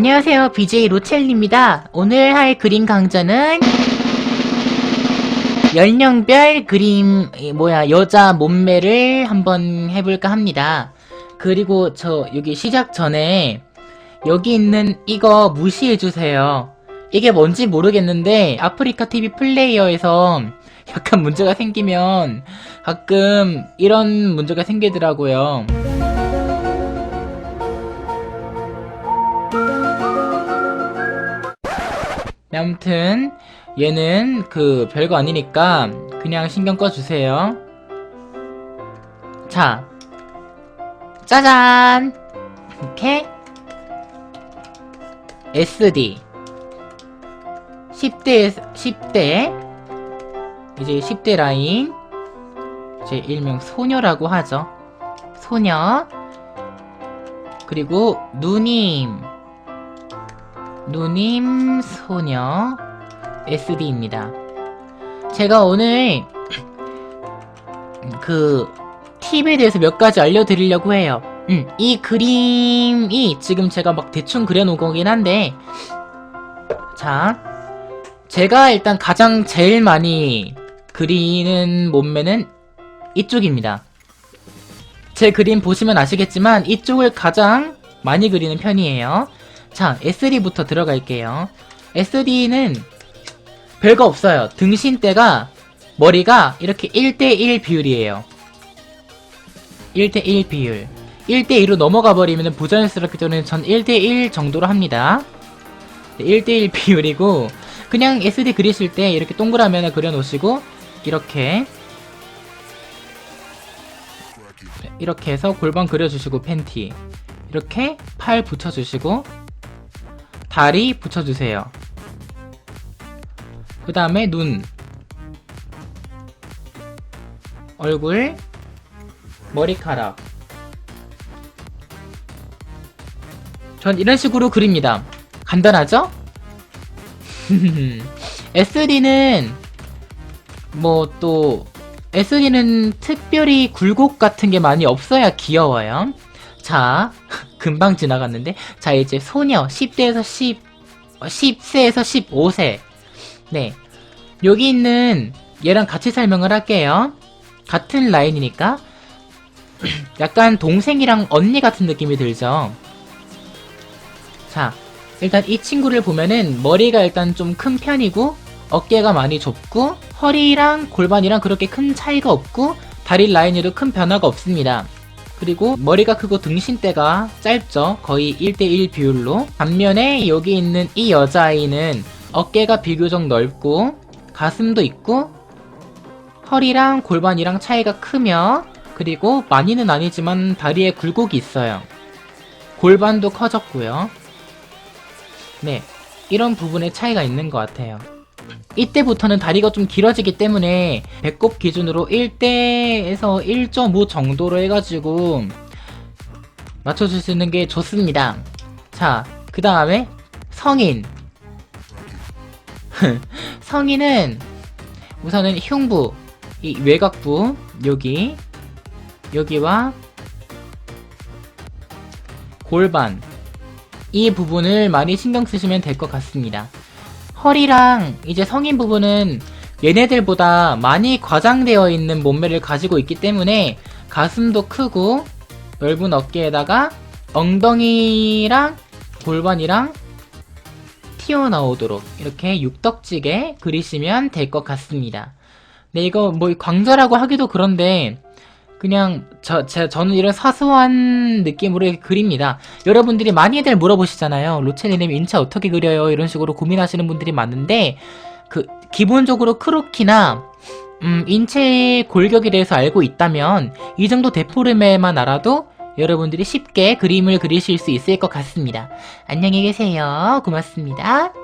안녕하세요. BJ 로첼입니다. 오늘 할 그림 강좌는 연령별 그림, 이 뭐야, 여자 몸매를 한번 해볼까 합니다. 그리고 저 여기 시작 전에 여기 있는 이거 무시해주세요. 이게 뭔지 모르겠는데 아프리카 TV 플레이어에서 약간 문제가 생기면 가끔 이런 문제가 생기더라고요. 아무튼 얘는 그 별거 아니니까 그냥 신경 꺼주세요. 자, 짜잔! 이렇게 SD 10대 10대 이제 10대 라인 제 일명 소녀라고 하죠. 소녀 그리고 누님 누님 소녀 SD입니다. 제가 오늘 그 팁에 대해서 몇 가지 알려드리려고 해요. 음, 이 그림이 지금 제가 막 대충 그려놓은 거긴 한데 자 제가 일단 가장 제일 많이 그리는 몸매는 이쪽입니다. 제 그림 보시면 아시겠지만 이쪽을 가장 많이 그리는 편이에요. 자, SD부터 들어갈게요. SD는 별거 없어요. 등신대가 머리가 이렇게 1대1 비율이에요. 1대1 비율. 1대2로 넘어가 버리면 부자연스럽기 때문에 전 1대1 정도로 합니다. 1대1 비율이고 그냥 SD 그리실 때 이렇게 동그라미 하나 그려놓으시고 이렇게 이렇게 해서 골반 그려주시고 팬티 이렇게 팔 붙여주시고 다리 붙여주세요. 그 다음에 눈, 얼굴, 머리카락. 전 이런 식으로 그립니다. 간단하죠? SD는 뭐 또 SD는 특별히 굴곡 같은 게 많이 없어야 귀여워요. 자, 금방 지나갔는데 자 이제 소녀 10대에서 10 10세에서 15세. 네. 여기 있는 얘랑 같이 설명을 할게요. 같은 라인이니까. 약간 동생이랑 언니 같은 느낌이 들죠? 자 일단 이 친구를 보면은 머리가 일단 좀 큰 편이고 어깨가 많이 좁고 허리랑 골반이랑 그렇게 큰 차이가 없고 다리 라인에도 큰 변화가 없습니다 그리고 머리가 크고 등신대가 짧죠. 거의 1대1 비율로. 반면에 여기 있는 이 여자아이는 어깨가 비교적 넓고 가슴도 있고 허리랑 골반이랑 차이가 크며 그리고 많이는 아니지만 다리에 굴곡이 있어요. 골반도 커졌고요. 네. 이런 부분에 차이가 있는 것 같아요. 이때부터는 다리가 좀 길어지기 때문에 배꼽 기준으로 1대에서 1.5 정도로 해가지고 맞춰줄 수 있는 게 좋습니다. 자, 그 다음에 성인. 성인은 우선은 흉부, 이 외곽부, 여기, 여기와 골반, 이 부분을 많이 신경 쓰시면 될 것 같습니다. 허리랑 이제 성인 부분은 얘네들보다 많이 과장되어 있는 몸매를 가지고 있기 때문에 가슴도 크고 넓은 어깨에다가 엉덩이랑 골반이랑 튀어나오도록 이렇게 육덕지게 그리시면 될 것 같습니다. 네, 이거 뭐 광자라고 하기도 그런데 그냥 저, 제, 저는 이런 사소한 느낌으로 그립니다. 여러분들이 많이들 물어보시잖아요. 로첼리님 인체 어떻게 그려요? 이런 식으로 고민하시는 분들이 많은데 그 기본적으로 크로키나 음, 인체 골격에 대해서 알고 있다면 이 정도 데포르메만 알아도 여러분들이 쉽게 그림을 그리실 수 있을 것 같습니다. 안녕히 계세요. 고맙습니다.